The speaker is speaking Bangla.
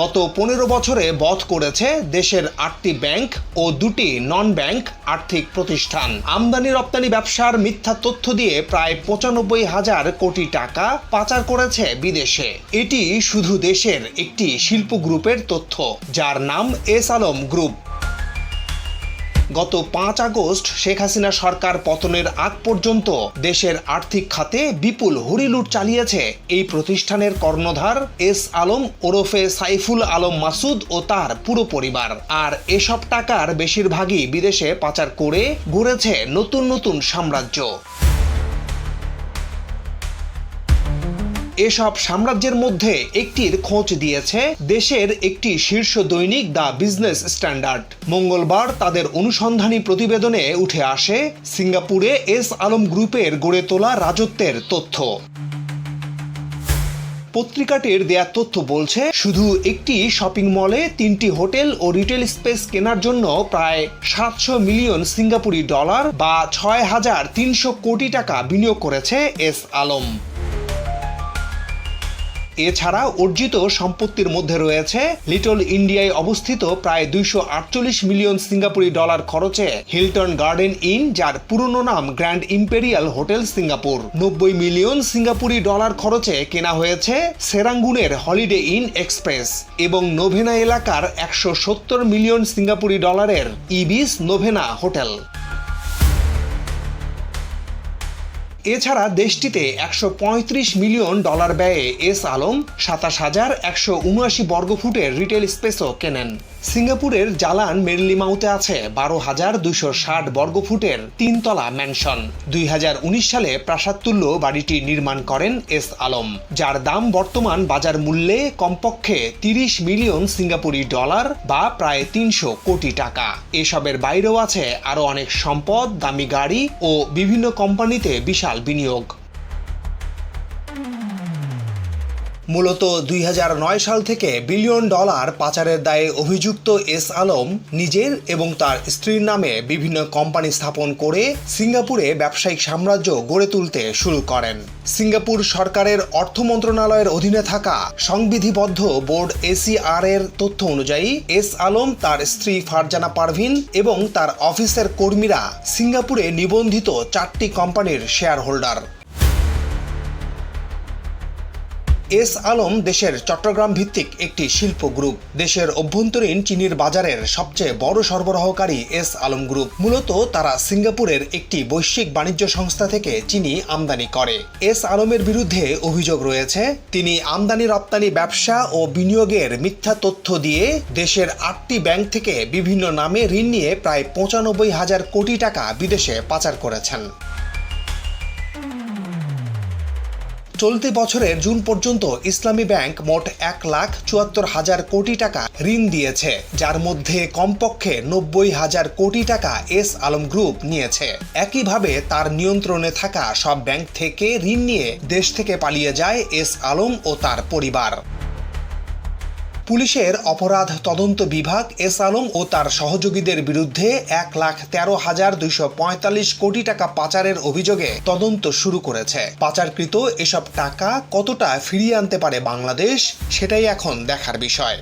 গত পনেরো বছরে বধ করেছে দেশের আটটি ব্যাংক ও দুটি নন ব্যাংক আর্থিক প্রতিষ্ঠান। আমদানি রপ্তানি ব্যবসার মিথ্যা তথ্য দিয়ে প্রায় পঁচানব্বই হাজার কোটি টাকা পাচার করেছে বিদেশে। এটি শুধু দেশের একটি শিল্প গ্রুপের তথ্য, যার নাম এস আলম গ্রুপ। গত পাঁচ আগস্ট শেখ হাসিনা সরকার পতনের আগ পর্যন্ত দেশের আর্থিক খাতে বিপুল হরিলুট চালিয়েছে। এই প্রতিষ্ঠানের কর্ণধার এস আলম ওরফে সাইফুল আলম মাসুদ ও তার পুরো পরিবার। আর এসব টাকার বেশিরভাগই বিদেশে পাচার করে ঘুরেছে নতুন নতুন সাম্রাজ্য। এসব সাম্রাজ্যের মধ্যে একটির খোঁজ দিয়েছে দেশের একটি শীর্ষ দৈনিক দ্য বিজনেস স্ট্যান্ডার্ড। মঙ্গলবার তাদের অনুসন্ধানী প্রতিবেদনে উঠে আসে সিঙ্গাপুরে এস আলম গ্রুপের গড়ে তোলা রাজত্বের তথ্য। পত্রিকাটির দেয়া তথ্য বলছে, শুধু একটি শপিং মলে তিনটি হোটেল ও রিটেল স্পেস কেনার জন্য প্রায় সাতশো মিলিয়ন সিঙ্গাপুরি ডলার বা ছয় হাজার তিনশো কোটি টাকা বিনিয়োগ করেছে এস আলম। এছাড়া অর্জিত সম্পত্তির মধ্যে রয়েছে লিটল ইন্ডিয়ায় অবস্থিত প্রায় দুইশো আটচল্লিশ মিলিয়ন সিঙ্গাপুরি ডলার খরচে হিলটন গার্ডেন ইন, যার পুরনো নাম গ্র্যান্ড ইম্পেরিয়াল হোটেল সিঙ্গাপুর। নব্বই মিলিয়ন সিঙ্গাপুরি ডলার খরচে কেনা হয়েছে সেরাঙ্গুনের হলিডে ইন এক্সপ্রেস এবং নোভেনা এলাকার একশো সত্তর মিলিয়ন সিঙ্গাপুরি ডলারের ইবিস নোভেনা হোটেল। এছাড়া দেশটিতে একশ পঁয়ত্রিশ মিলিয়ন ডলার ব্যয়ে এস আলম সাতাশ হাজার একশো উনআশি বর্গফুটের রিটেল স্পেসও কেনেন। সিঙ্গাপুরের জালান মেরলিমাউতে আছে বারো হাজার দুইশো ষাট বর্গফুটের তিনতলা ম্যানশন। দুই হাজার উনিশ সালে প্রাসাদতুল্য বাড়িটি নির্মাণ করেন এস আলম, যার দাম বর্তমান বাজার মূল্যে কমপক্ষে তিরিশ মিলিয়ন সিঙ্গাপুরি ডলার বা প্রায় তিনশো কোটি টাকা। এসবের বাইরেও আছে আরও অনেক সম্পদ, দামি গাড়ি ও বিভিন্ন কোম্পানিতে বিশাল বিনিয়োগ। মূলত দুই হাজার নয় সাল থেকে বিলিয়ন ডলার পাচারের দায়ে অভিযুক্ত এস আলম নিজের এবং তার স্ত্রীর নামে বিভিন্ন কোম্পানি স্থাপন করে সিঙ্গাপুরে ব্যবসায়িক সাম্রাজ্য গড়ে তুলতে শুরু করেন। সিঙ্গাপুর সরকারের অর্থ মন্ত্রণালয়ের অধীনে থাকা সংবিধিবদ্ধ বোর্ড এসিআর এর তথ্য অনুযায়ী, এস আলম তার স্ত্রী ফারজানা পারভিন এবং তার অফিসের কর্মীরা সিঙ্গাপুরে নিবন্ধিত চারটি কোম্পানির শেয়ার হোল্ডার এস আলম দেশের চট্টগ্রাম ভিত্তিক একটি শিল্প গ্রুপ। দেশের অভ্যন্তরীণ চিনির বাজারের সবচেয়ে বড় সরবরাহকারী এস আলম গ্রুপ। মূলত তারা সিঙ্গাপুরের একটি বৈশ্বিক বাণিজ্য সংস্থা থেকে চিনি আমদানি করে। এস আলমের বিরুদ্ধে অভিযোগ রয়েছে, তিনি আমদানি রপ্তানি ব্যবসা ও বিনিয়োগের মিথ্যা তথ্য দিয়ে দেশের আটটি ব্যাংক থেকে বিভিন্ন নামে ঋণ নিয়ে প্রায় পঁচানব্বই হাজার কোটি টাকা বিদেশে পাচার করেছেন। চলতি বছরের জুন পর্যন্ত ইসলামী ব্যাংক মোট এক লাখ চুয়াত্তর হাজার কোটি টাকা ঋণ দিয়েছে, যার মধ্যে কমপক্ষে নব্বই হাজার কোটি টাকা এস আলম গ্রুপ নিয়েছে। একইভাবে তার নিয়ন্ত্রণে থাকা সব ব্যাংক থেকে ঋণ নিয়ে দেশ থেকে পালিয়ে যায় এস আলম ও তার পরিবার। পুলিশের অপরাধ তদন্ত বিভাগ, এস আলম ও তার সহযোগীদের বিরুদ্ধে এক লাখ তেরো হাজার দুইশো পঁয়তাল্লিশ কোটি টাকা পাচারের অভিযোগে তদন্ত শুরু করেছে। পাচারকৃত এসব টাকা কতটা ফিরিয়ে আনতে পারে বাংলাদেশ, সেটাই এখন দেখার বিষয়।